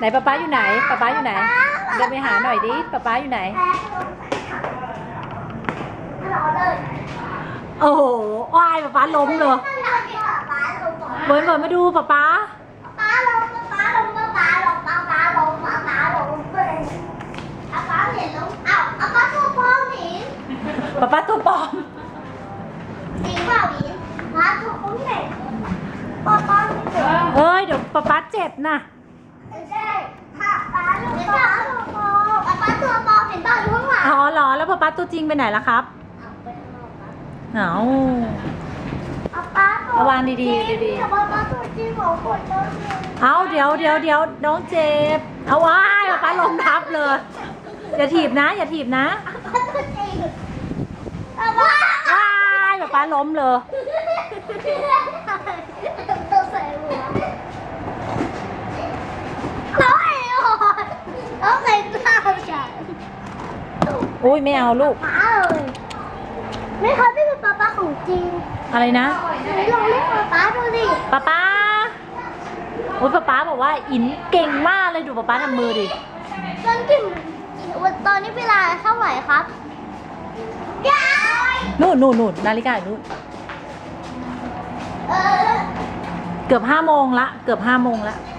ไหนป๊าป๊าอยู่ไหนป๊าป๊าอยู่ไหนเดินไปหาหน่อยดิป๊าป๊าอยู่ไหนรอเลยโอ้โหอ้ายป๊าป๊าล้มเลยป๊าลงก่อนเบิร์นเบิร์นมาดูป๊าป๊าป๊าลงป๊าลงป๊าลงป๊าป๊าลงป๊าป๊าลงเลยอาป๊าเห็นลงอ้าวอาป๊าตัวพ่อหนิงป๊าป๊าตัวปลอมจริงเปล่าหนิงป๊าตัวพ่อเห็นป๊าป๊าไม่เจ็บเฮ้ยเดี๋ยวป๊าป๊าเจ็บนะ ไม่ใช่ป๊าป๊าลงป๊าตัวพ่อป๊าป๊าตัวพ่อเห็นปล่าอยู่ข้างหลังอ๋อเหรอแล้วป๊าป๊าตัวจริงไปไหนล่ะครับเอาไปข้างนอกครับเอาเอาป๊าตัวระวังดีๆดีๆ แต่ว่าป๊าตัวจริงของคนเดิมเลยเอาเดี๋ยวเดี๋ยวเดี๋ยวน้องเจ็บ เอาว้ายป๊าป๊าล้มทับเลย อย่าถีบนะ อย่าถีบนะป๊าตัวจริงแต่ว่า ว้ายป๊าป๊าล้มเลยวใส่หัวแล้วไอ้หอแล้วใส่หน้าฉัน อุ้ยไม่เอาลูกป๊าเลยไม่เคยไม่เป็นป๊าป๊าของจริงอะไรนะลองเรียกป๊าป๊าดูดิป๊าป๊าโอ้ยป๊าป๊าบอกว่าอินเก่งมากเลยดูป๊าป๊าทำมือดิตอนกินตอนนี้เวลาเท่าไหร่ครับยายนู่นนู่นนู่นนาฬิกาอยู่นู่นเออ เกือบห้าโมงละ เกือบห้าโมงละเ